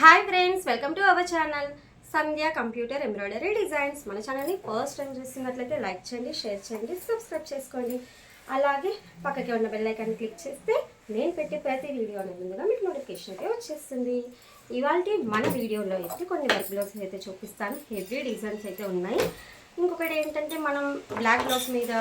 Hi friends welcome to our channel Sandhya computer embroidery designs మన ఛానల్ని first time చూస్తున్నట్లయితే like చేయండి share చేయండి సబ్స్క్రైబ్ చేసుకోండి. అలాగే పక్కకి ఉన్న బెల్లైకాన్ని క్లిక్ చేస్తే నేను పెట్టే ప్రతి వీడియో అనేది ముందుగా మీకు నోటిఫికేషన్ అయితే వచ్చేస్తుంది. ఇవాళ మన వీడియోలో అయితే కొన్ని వర్క్ బ్లౌజ్ అయితే చూపిస్తాను. హెవీ డిజైన్స్ అయితే ఉన్నాయి. ఇంకొకటి ఏంటంటే మనం బ్లాక్ బ్లౌజ్ మీద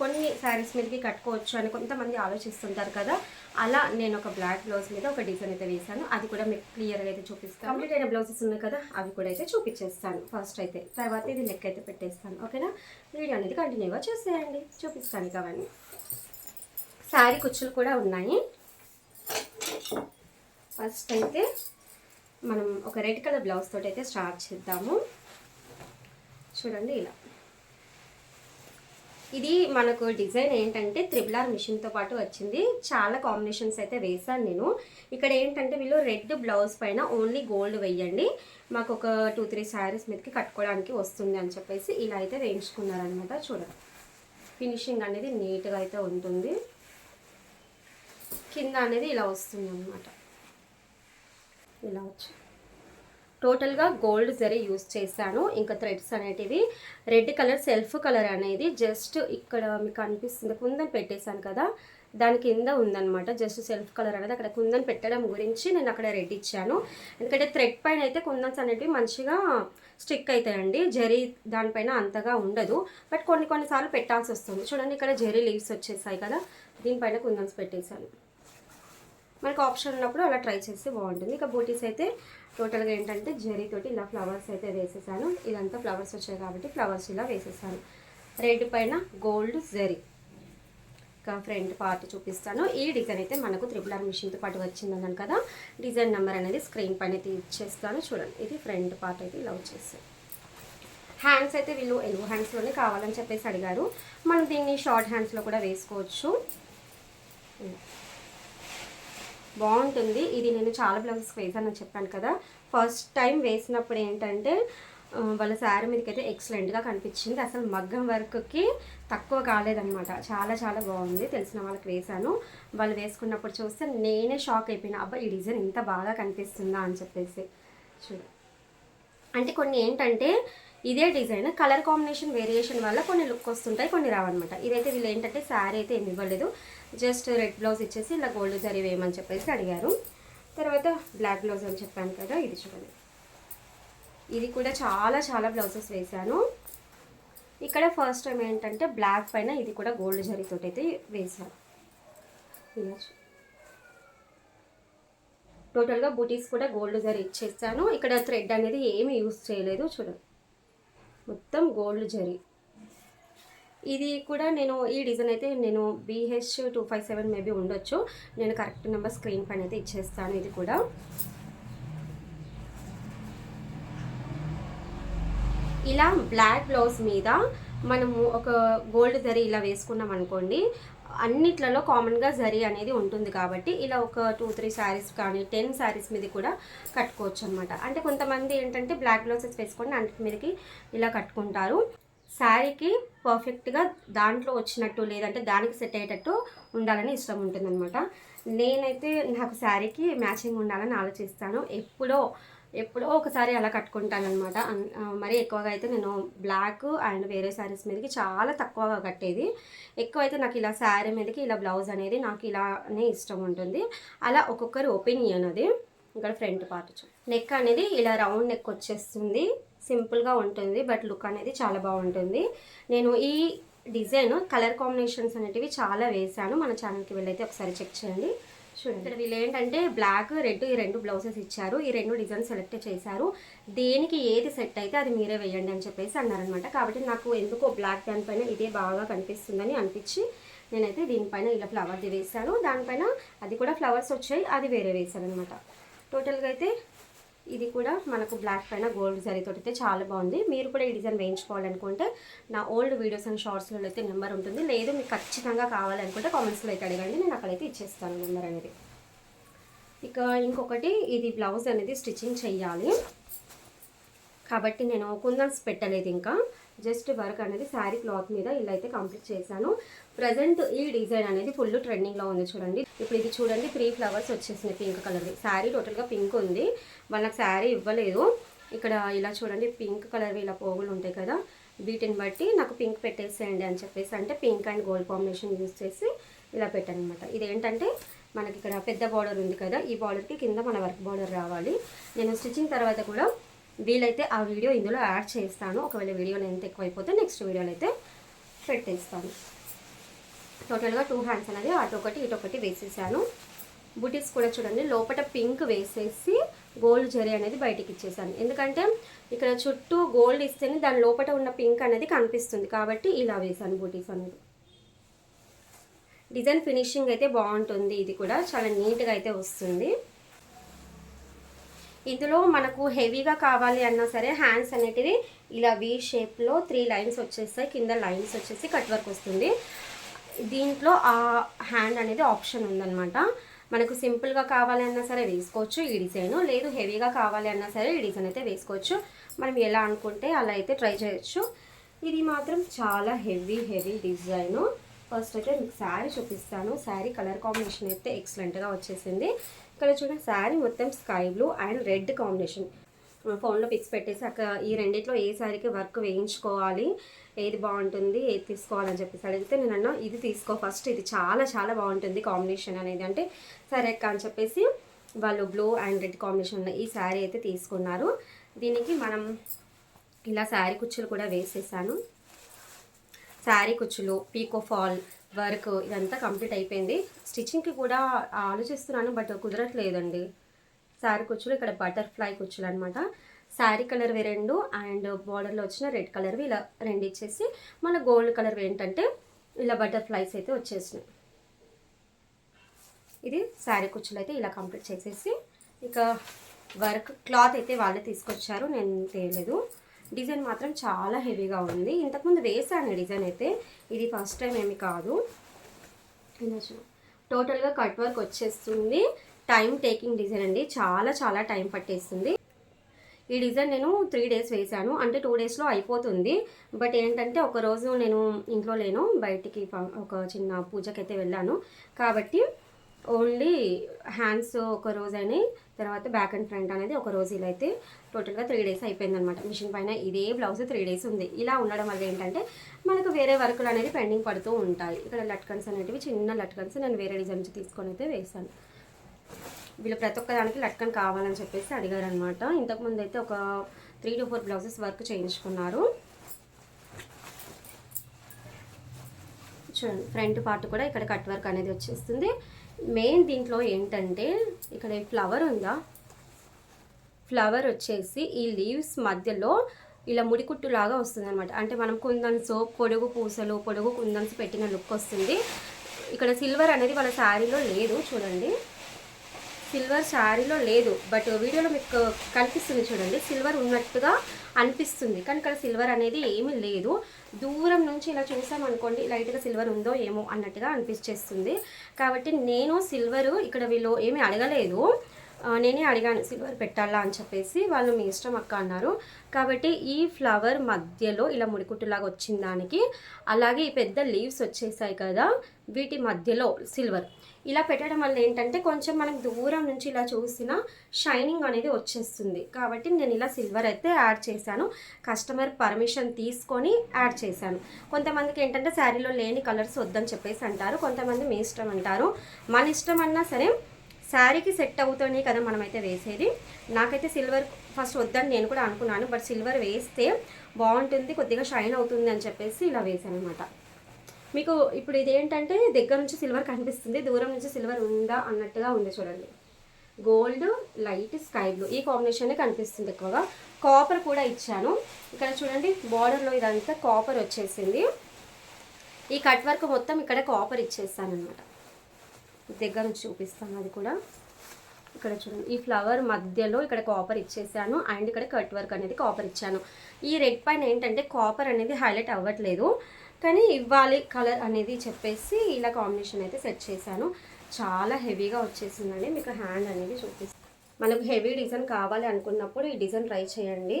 కొన్ని శారీస్ మీదకి కట్టుకోవచ్చు అని కొంతమంది ఆలోచిస్తుంటారు కదా. అలా నేను ఒక బ్లాక్ బ్లౌజ్ మీద ఒక డిజైన్ అయితే వేసాను అది కూడా మీకు క్లియర్గా అయితే చూపిస్తాను. కంప్లీట్ అయిన బ్లౌజెస్ ఉన్నాయి కదా అవి కూడా అయితే చూపించేస్తాను ఫస్ట్ అయితే. తర్వాత ఇది లెక్క అయితే పెట్టేస్తాను. ఓకేనా వీడియో అనేది కంటిన్యూగా చూసేయండి. చూపిస్తాను ఇక అవన్నీ. శారీ కుచ్చులు కూడా ఉన్నాయి. ఫస్ట్ అయితే మనం ఒక రెడ్ కలర్ బ్లౌజ్ తోటి అయితే స్టార్ట్ చేద్దాము. చూడండి ఇలా. ఇది మనకు డిజైన్ ఏంటంటే త్రిబుల్ ఆర్ మిషన్తో పాటు వచ్చింది. చాలా కాంబినేషన్స్ అయితే వేశాను నేను. ఇక్కడ ఏంటంటే వీళ్ళు రెడ్ బ్లౌజ్ పైన ఓన్లీ గోల్డ్ వేయండి మాకు ఒక టూ త్రీ శారీస్ మీదకి కట్టుకోవడానికి వస్తుంది అని చెప్పేసి ఇలా అయితే వేయించుకున్నారనమాట. చూడండి. ఫినిషింగ్ అనేది నీట్గా అయితే ఉంటుంది. కింద అనేది ఇలా వస్తుంది అనమాట ఇలా వచ్చింది టోటల్గా గోల్డ్ జరీ యూస్ చేశాను. ఇంకా థ్రెడ్స్ అనేటివి రెడ్ కలర్ సెల్ఫ్ కలర్ అనేది జస్ట్ ఇక్కడ మీకు అనిపిస్తుంది కుందని పెట్టేశాను కదా దాని కింద ఉందన్నమాట. జస్ట్ సెల్ఫ్ కలర్ అనేది అక్కడ కుందని పెట్టడం గురించి నేను అక్కడ రెడ్ ఇచ్చాను. ఎందుకంటే థ్రెడ్ పైన అయితే కుందన్స్ అనేటివి మంచిగా స్టిక్ అవుతాయండి జరీ దానిపైన అంతగా ఉండదు. బట్ కొన్ని కొన్నిసార్లు పెట్టాల్సి వస్తుంది. చూడండి ఇక్కడ జెరీ లీవ్స్ వచ్చేసాయి కదా దీనిపైన కుందన్స్ పెట్టేశాను. మనకు ఆప్షన్ ఉన్నప్పుడు అలా ట్రై చేస్తే బాగుంటుంది. ఇక బూటీస్ అయితే టోటల్గా ఏంటంటే జరీతోటి ఇలా ఫ్లవర్స్ అయితే వేసేసాను. ఇదంతా ఫ్లవర్స్ వచ్చాయి కాబట్టి ఫ్లవర్స్ ఇలా వేసేసాను. రెడ్ పైన గోల్డ్ జరీ ఇంకా ఫ్రంట్ పార్ట్ చూపిస్తాను. ఈ డిజైన్ అయితే మనకు త్రిపుల్ ఆర్ మిషన్తో పాటు వచ్చిందన్నాను కదా. డిజైన్ నెంబర్ అనేది స్క్రీన్ పైన అయితే ఇచ్చేస్తాను చూడండి ఇది ఫ్రంట్ పార్ట్ అయితే ఇలా వచ్చేస్తుంది హ్యాండ్స్ అయితే వీళ్ళు ఎలుగు హ్యాండ్స్లోనే కావాలని చెప్పేసి అడిగారు. మనం దీన్ని షార్ట్ హ్యాండ్స్లో కూడా వేసుకోవచ్చు. బాగుంటుంది. ఇది నేను చాలా బ్లౌజెస్కి వేసానని చెప్పాను కదా. ఫస్ట్ టైం వేసినప్పుడు ఏంటంటే వాళ్ళ శారీ మీదకి అయితే ఎక్సలెంట్గా కనిపించింది. అసలు మగ్గం వర్క్కి తక్కువ కాలేదనమాట చాలా చాలా బాగుంది. తెలిసిన వాళ్ళకి వేశాను వాళ్ళు వేసుకున్నప్పుడు చూస్తే నేనే షాక్ అయిపోయినా అబ్బా ఈ డిజైన్ ఇంత బాగా కనిపిస్తుందా? అని చెప్పేసి. చూడు. అంటే కొన్ని ఏంటంటే ఇదే డిజైన్ కలర్ కాంబినేషన్ వేరియేషన్ వల్ల కొన్ని లుక్ వస్తుంటాయి కొన్ని రావన్నమాట. ఇదైతే వీళ్ళు ఏంటంటే శారీ అయితే ఏమి ఇవ్వలేదు. జస్ట్ రెడ్ బ్లౌజ్ ఇచ్చేసి ఇలా గోల్డ్ జరీ వేయమని చెప్పేసి అడిగారు. తర్వాత బ్లాక్ బ్లౌజ్ అని చెప్పాను కదా ఇది చూడండి. ఇది కూడా చాలా చాలా బ్లౌజెస్ వేశాను. ఇక్కడ ఫస్ట్ టైం ఏంటంటే బ్లాక్ పైన ఇది కూడా గోల్డ్ జరీతో అయితే వేశాను. ఇలా టోటల్గా బూటీస్ కూడా గోల్డ్ జరీ ఇచ్చేసాను. ఇక్కడ థ్రెడ్ అనేది ఏమి యూస్ చేయలేదు చూడండి. మొత్తం గోల్డ్ జరీ. ఇది కూడా నేను ఈ డిజైన్ అయితే నేను BH two five seven maybe ఉండొచ్చు. నేను కరెక్ట్ నెంబర్ స్క్రీన్ పైన అయితే ఇచ్చేస్తాను ఇది కూడా. ఇలా బ్లాక్ బ్లౌజ్ మీద మనము ఒక గోల్డ్ జరీ ఇలా వేసుకున్నాం అనుకోండి అన్నిట్లలో కామన్గా జరీ అనేది ఉంటుంది కాబట్టి ఇలా ఒక టూ త్రీ శారీస్ కానీ టెన్ శారీస్ మీద కూడా కట్టుకోవచ్చు అనమాట అంటే కొంతమంది ఏంటంటే బ్లాక్ బ్లౌజెస్ వేసుకొని అంటి మీదకి ఇలా కట్టుకుంటారు. శారీకి పర్ఫెక్ట్గా దాంట్లో వచ్చినట్టు లేదంటే దానికి సెట్ అయ్యేటట్టు ఉండాలని ఇష్టం ఉంటుందన్నమాట. నేనైతే నాకు శారీకి మ్యాచింగ్ ఉండాలని ఆలోచిస్తాను. ఎప్పుడో ఎప్పుడో ఒకసారి అలా కట్టుకుంటాను అనమాట మరీ ఎక్కువగా అయితే నేను బ్లాక్ అండ్ వేరే శారీస్ మీదకి చాలా తక్కువగా కట్టేది. ఎక్కువ అయితే నాకు ఇలా శారీ మీదకి ఇలా బ్లౌజ్ అనేది నాకు ఇలానే ఇష్టం ఉంటుంది. అలా ఒక్కొక్కరి ఒపీనియన్ అది. ఇక్కడ ఫ్రంట్ పార్ట్ నెక్ అనేది ఇలా రౌండ్ నెక్ వచ్చేస్తుంది. సింపుల్గా ఉంటుంది బట్ లుక్ అనేది చాలా బాగుంటుంది. నేను ఈ డిజైన్ కలర్ కాంబినేషన్స్ అనేటివి చాలా వేశాను. మన ఛానల్కి వెళ్ళైతే ఒకసారి చెక్ చేయండి. చూడండి ఇక్కడ వీళ్ళు ఏంటంటే బ్లాక్ రెడ్ ఈ రెండు బ్లౌజెస్ ఇచ్చారు. ఈ రెండు డిజైన్ సెలెక్ట్ చేశారు. దేనికి ఏది సెట్ అయితే అది మీరే వేయండి అని చెప్పేసి అన్నారనమాట కాబట్టి నాకు ఎందుకో బ్లాక్ దానిపైన ఇదే బాగా కనిపిస్తుందని అనిపించి నేనైతే దీనిపైన ఇలా ఫ్లవర్ది వేశాను. దానిపైన అది కూడా ఫ్లవర్స్ వచ్చాయి అది వేరే వేశాను అనమాట టోటల్గా అయితే ఇది కూడా మనకు బ్లాక్ పైన గోల్డ్ జరీతో అయితే చాలా బాగుంది. మీరు కూడా ఈ డిజైన్ వేయించుకోవాలనుకుంటే నా ఓల్డ్ వీడియోస్ అండ్ షార్ట్స్లో అయితే నెంబర్ ఉంటుంది. లేదు మీకు ఖచ్చితంగా కావాలనుకుంటే కామెంట్స్లో అయితే అడగండి. నేను అక్కడైతే ఇచ్చేస్తాను నెంబర్ అనేది. ఇక ఇంకొకటి ఇది బ్లౌజ్ అనేది స్టిచ్చింగ్ చెయ్యాలి. కాబట్టి నేను కుందన్స్ పెట్టలేదు ఇంకా. జస్ట్ వర్క్ అనేది శారీ క్లాత్ మీద ఇలా అయితే కంప్లీట్ చేశాను. ప్రజెంట్ ఈ డిజైన్ అనేది ఫుల్ ట్రెండింగ్లో ఉంది చూడండి. ఇప్పుడు ఇది చూడండి త్రీ ఫ్లవర్స్ వచ్చేసినాయి పింక్ కలర్ది శారీ టోటల్గా పింక్ ఉంది. వాళ్ళకి శారీ ఇవ్వలేదు. ఇక్కడ ఇలా చూడండి పింక్ కలర్వి ఇలా పోగులు ఉంటాయి కదా. వీటిని బట్టి నాకు పింక్ పెట్టేసేయండి అని చెప్పేసి అంటే pink and gold combination use చేసి ఇలా పెట్టాను అనమాట ఇదేంటంటే మనకి ఇక్కడ పెద్ద బార్డర్ ఉంది కదా. ఈ బార్డర్కి కింద మన వర్క్ బార్డర్ రావాలి. నేను స్టిచ్చింగ్ తర్వాత కూడా వీలైతే ఆ వీడియో ఇందులో యాడ్ చేస్తాను. ఒకవేళ వీడియో లెంత్ ఎక్కువైపోతే నెక్స్ట్ వీడియోలో అయితే పెట్టేస్తాను. టోటల్గా టూ హ్యాండ్స్ అనేది అటు ఒకటి ఇటు ఒకటి వేసేసాను. బుటీస్ కూడా చూడండి లోపల పింక్ వేసేసి గోల్డ్ జరీ అనేది బయటికి ఇచ్చేసాను. ఎందుకంటే ఇక్కడ చుట్టూ గోల్డ్ ఇస్తేనే దాని లోపల ఉన్న పింక్ అనేది కనిపిస్తుంది కాబట్టి ఇలా వేసాను బుటీస్ అనేది. డిజైన్ ఫినిషింగ్ అయితే బాగుంటుంది. ఇది కూడా చాలా నీట్గా అయితే వస్తుంది. ఇందులో మనకు హెవీగా కావాలి అన్నా సరే హ్యాండ్స్ అనేటివి ఇలా వీ షేప్లో త్రీ లైన్స్ వచ్చేస్తాయి. కింద లైన్స్ వచ్చేసి కట్ వర్క్ వస్తుంది. దీంట్లో ఆ హ్యాండ్ అనేది ఆప్షన్ ఉందన్నమాట. మనకు సింపుల్గా కావాలి అన్నా సరే వేసుకోవచ్చు ఈ డిజైన్ లేదు హెవీగా కావాలి అన్నా సరే ఈ డిజైన్ అయితే వేసుకోవచ్చు. మనం ఎలా అనుకుంటే అలా అయితే ట్రై చేయొచ్చు. ఇది మాత్రం చాలా హెవీ హెవీ డిజైను ఫస్ట్ అయితే మీకు శారీ చూపిస్తాను. శారీ కలర్ కాంబినేషన్ అయితే ఎక్సలెంట్గా వచ్చేసింది. ఇక్కడ చూడండి శారీ మొత్తం sky blue and red combination. ఫోన్లో పిక్స్ పెట్టేసి అక్కడ ఈ రెండిట్లో ఏ శారీకి వర్క్ వేయించుకోవాలి? ఏది బాగుంటుంది? ఏది తీసుకోవాలని చెప్పేసి అడిగితే నేను అన్నా ఇది తీసుకో ఫస్ట్ ఇది చాలా చాలా బాగుంటుంది కాంబినేషన్ అనేది. అంటే సరే అక్క అని చెప్పేసి వాళ్ళు బ్లూ అండ్ రెడ్ కాంబినేషన్ ఉన్న ఈ శారీ అయితే తీసుకున్నారు. దీనికి మనం ఇలా శారీ కుచ్చులు కూడా వేసేసాను. శారీ కుచ్చులు పీకో ఫాల్ వర్క్ ఇదంతా కంప్లీట్ అయిపోయింది. స్టిచ్చింగ్కి కూడా ఆలోచిస్తున్నాను బట్ కుదరట్లేదండి. శారీ కుచ్చులు ఇక్కడ బటర్ఫ్లై కుచ్చులు అనమాట శారీ కలర్వి రెండు అండ్ బార్డర్లో వచ్చిన రెడ్ కలర్వి ఇలా రెండు ఇచ్చేసి మన గోల్డ్ కలర్వి ఏంటంటే ఇలా బటర్ఫ్లైస్ అయితే వచ్చేసినాయి. ఇది శారీ కుచ్చులు అయితే ఇలా కంప్లీట్ చేసేసి ఇక వర్క్ క్లాత్ అయితే వాళ్ళే తీసుకొచ్చారు నేను తేయలేదు డిజైన్ మాత్రం చాలా హెవీగా ఉంది. ఇంతకుముందు వేసాను డిజైన్ అయితే ఇది ఫస్ట్ టైం ఏమి కాదు. టోటల్గా కట్ వర్క్ వచ్చేస్తుంది. టైం టేకింగ్ డిజైన్ అండి. చాలా చాలా టైం పట్టేస్తుంది. ఈ డిజైన్ నేను త్రీ డేస్ వేశాను. అంటే టూ డేస్లో అయిపోతుంది. బట్ ఏంటంటే ఒక రోజు నేను ఇంట్లో లేను. బయటికి ఒక చిన్న పూజకైతే వెళ్ళాను. కాబట్టి ఓన్లీ హ్యాండ్స్ ఒక రోజు అయినాయి తర్వాత బ్యాక్ అండ్ ఫ్రంట్ అనేది ఒక రోజు ఇలా అయితే టోటల్గా త్రీ డేస్ అయిపోయింది అనమాట మిషన్ పైన ఇదే బ్లౌజ్ త్రీ డేస్ ఉంది. ఇలా ఉండడం వల్ల ఏంటంటే మనకు వేరే వర్కులు అనేది పెండింగ్ పడుతూ ఉంటాయి. ఇక్కడ లట్కన్స్ అనేటివి చిన్న లట్కన్స్ నేను వేరే డిజైన్స్ తీసుకొని అయితే వేసాను వీళ్ళు ప్రతి ఒక్క దానికి లట్కన్ కావాలని చెప్పేసి అడిగారు అనమాట ఇంతకుముందు అయితే ఒక three to four blouses work చేయించుకున్నారు. చూడండి ఫ్రంట్ పార్ట్ కూడా ఇక్కడ కట్ వర్క్ అనేది వచ్చేస్తుంది. మెయిన్ దీంట్లో ఏంటంటే ఇక్కడ ఫ్లవర్ ఉందా? ఫ్లవర్ వచ్చేసి ఈ లీవ్స్ మధ్యలో ఇలా ముడికుట్టు లాగా వస్తుంది అనమాట అంటే మనం కుందన్స్ పొడుగు పూసలు పొడుగు కుందన్స్ పెట్టిన లుక్ వస్తుంది. ఇక్కడ సిల్వర్ అనేది వాళ్ళ శారీలో లేదు చూడండి. సిల్వర్ శారీలో లేదు బట్ వీడియోలో మీకు కనిపిస్తుంది చూడండి. సిల్వర్ ఉన్నట్టుగా అనిపిస్తుంది. కానీ ఇక్కడ సిల్వర్ అనేది ఏమీ లేదు. దూరం నుంచి ఇలా చూసామనుకోండి లైట్గా సిల్వర్ ఉందో ఏమో అన్నట్టుగా అనిపించేస్తుంది. కాబట్టి నేను సిల్వరు ఇక్కడ వీళ్ళు ఏమీ అడగలేదు. నేనే అడిగాను సిల్వర్ పెట్టాలా? అని చెప్పేసి వాళ్ళు మీ ఇష్టం అక్క అన్నారు. కాబట్టి ఈ ఫ్లవర్ మధ్యలో ఇలా ముడికుట్టులాగా వచ్చిన దానికి అలాగే ఈ పెద్ద లీవ్స్ వచ్చేసాయి కదా వీటి మధ్యలో సిల్వర్. ఇలా పెట్టడం వల్ల ఏంటంటే కొంచెం మనకు దూరం నుంచి ఇలా చూసిన షైనింగ్ అనేది వచ్చేస్తుంది. కాబట్టి నేను ఇలా సిల్వర్ అయితే యాడ్ చేశాను. కస్టమర్ పర్మిషన్ తీసుకొని యాడ్ చేశాను. కొంతమందికి ఏంటంటే శారీలో లేని కలర్స్ వద్దని చెప్పేసి అంటారు. కొంతమంది మీ ఇష్టం అంటారు. మన ఇష్టం అన్నా సరే శారీకి సెట్ అవుతానే కదా మనమైతే వేసేది. నాకైతే సిల్వర్ ఫస్ట్ వద్దని నేను కూడా అనుకున్నాను. బట్ సిల్వర్ వేస్తే బాగుంటుంది కొద్దిగా షైన్ అవుతుంది అని చెప్పేసి ఇలా వేసాను అనమాట మీకు ఇప్పుడు ఇది ఏంటంటే దగ్గర నుంచి సిల్వర్ కనిపిస్తుంది దూరం నుంచి సిల్వర్ ఉందా అన్నట్టుగా ఉంది చూడండి. గోల్డ్ లైట్ స్కై బ్లూ ఈ కాంబినేషన్ కనిపిస్తుంది ఎక్కువగా. కాపర్ కూడా ఇచ్చాను. ఇక్కడ చూడండి బార్డర్లో ఇదంతా కాపర్ వచ్చేసింది. ఈ కట్ వర్క్ మొత్తం ఇక్కడ కాపర్ ఇచ్చేస్తాను అనమాట దగ్గర నుంచి చూపిస్తాను అది కూడా. ఇక్కడ చూడండి ఈ ఫ్లవర్ మధ్యలో ఇక్కడ కాపర్ ఇచ్చేసాను. అండ్ ఇక్కడ కట్ వర్క్ అనేది కాపర్ ఇచ్చాను. ఈ రెడ్ పైన ఏంటంటే కాపర్ అనేది హైలైట్ అవ్వట్లేదు. కానీ ఇవ్వాలి కలర్ అనేది చెప్పేసి ఇలా కాంబినేషన్ అయితే సెట్ చేశాను. చాలా హెవీగా వచ్చేసిందండి. మీకు హ్యాండ్ అనేది చూపిస్తాను మనకు హెవీ డిజైన్ కావాలి అనుకున్నప్పుడు ఈ డిజైన్ ట్రై చేయండి.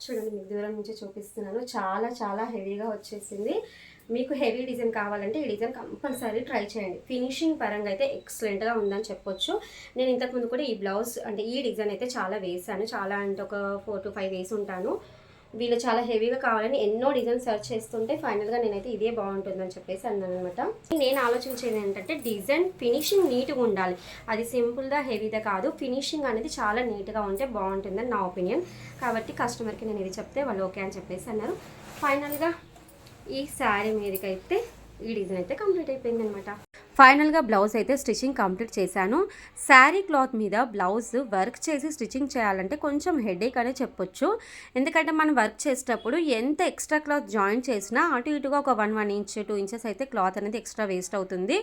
చూడండి మీకు దూరం నుంచి చూపిస్తున్నాను. చాలా చాలా హెవీగా వచ్చేసింది. మీకు హెవీ డిజైన్ కావాలంటే ఈ డిజైన్ కంపల్సరీ ట్రై చేయండి. ఫినిషింగ్ పరంగా అయితే ఎక్సలెంట్గా ఉందని చెప్పొచ్చు. నేను ఇంతకుముందు కూడా ఈ బ్లౌజ్ అంటే ఈ డిజైన్ అయితే చాలా వేసాను చాలా అంటే ఒక ఫోర్ టు ఫైవ్ వేసి ఉంటాను. వీళ్ళు చాలా హెవీగా కావాలని ఎన్నో డిజైన్ సెర్చ్ చేస్తుంటే ఫైనల్గా నేనైతే ఇదే బాగుంటుందని చెప్పేసి అన్నాను అనమాట నేను ఆలోచించేది ఏంటంటే డిజైన్ ఫినిషింగ్ నీట్గా ఉండాలి. అది సింపుల్గా హెవీగా కాదు. ఫినిషింగ్ అనేది చాలా నీట్గా ఉంటే బాగుంటుందని నా ఒపీనియన్. కాబట్టి కస్టమర్కి నేను ఇది చెప్తే వాళ్ళు ఓకే అని చెప్పేసి అన్నారు. ఫైనల్గా ఈ శారీ మీదకైతే ఈ డిజైన్ అయితే కంప్లీట్ అయిపోయింది అనమాట ఫైనల్గా బ్లౌజ్ అయితే స్టిచ్చింగ్ కంప్లీట్ చేశాను. శారీ క్లాత్ మీద బ్లౌజ్ వర్క్ చేసి స్టిచ్చింగ్ చేయాలంటే కొంచెం హెడేక్ అనే చెప్పొచ్చు. ఎందుకంటే మనం వర్క్ చేసేటప్పుడు ఎంత ఎక్స్ట్రా క్లాత్ జాయిన్ చేసినా అటు ఇటుగా ఒక one one inch two inches అయితే క్లాత్ అనేది ఎక్స్ట్రా వేస్ట్ అవుతుంది.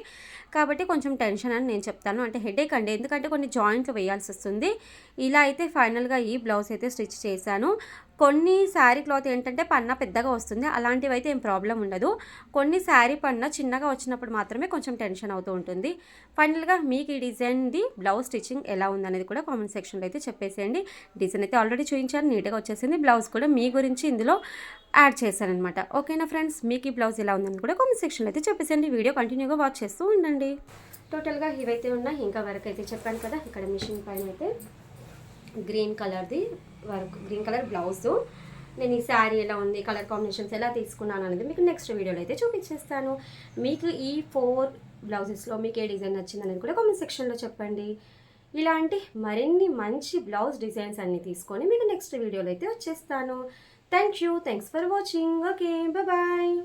కాబట్టి కొంచెం టెన్షన్ అని నేను చెప్తాను. అంటే హెడేక్ అండి. ఎందుకంటే కొన్ని జాయింట్లు వేయాల్సి వస్తుంది. ఇలా అయితే ఫైనల్గా ఈ బ్లౌజ్ అయితే స్టిచ్ చేశాను. కొన్ని శారీ క్లాత్ ఏంటంటే పన్న పెద్దగా వస్తుంది. అలాంటివి అయితే ఏం ప్రాబ్లం ఉండదు. కొన్ని శారీ పన్న చిన్నగా వచ్చినప్పుడు మాత్రమే కొంచెం టెన్షన్ అవుతూ ఉంటుంది. ఫైనల్గా మీకు ఈ డిజైన్ది బ్లౌజ్ స్టిచ్చింగ్ ఎలా ఉందనేది కూడా కామెంట్ సెక్షన్లో అయితే చెప్పేసేయండి. డిజైన్ అయితే ఆల్రెడీ చూపించాను నీట్గా వచ్చేసింది. బ్లౌజ్ కూడా మీ గురించి ఇందులో యాడ్ చేశానమాట ఓకేనా ఫ్రెండ్స్ మీకు ఈ బ్లౌజ్ ఎలా ఉందని కూడా కామెంట్ సెక్షన్లో అయితే చెప్పేసేయండి. వీడియో కంటిన్యూగా వాచ్ చేస్తూ ఉండండి. టోటల్గా ఇవైతే ఉన్నాయి. ఇంకా వరకు అయితే చెప్పాను కదా. ఇక్కడ మిషన్ పైన అయితే గ్రీన్ కలర్ది వర్క్ గ్రీన్ కలర్ బ్లౌజ్. నేను ఈ శారీ ఎలా ఉంది కలర్ కాంబినేషన్స్ ఎలా తీసుకున్నాను అనేది మీకు నెక్స్ట్ వీడియోలో అయితే చూపించేస్తాను. మీకు ఈ ఫోర్ బ్లౌజెస్లో మీకు ఏ డిజైన్ నచ్చింది అనేది కూడా కామెంట్ సెక్షన్లో చెప్పండి. ఇలాంటి మరిన్ని మంచి బ్లౌజ్ డిజైన్స్ అన్నీ తీసుకొని మీకు నెక్స్ట్ వీడియోలో అయితే వచ్చేస్తాను. Thank you thanks for watching okay bye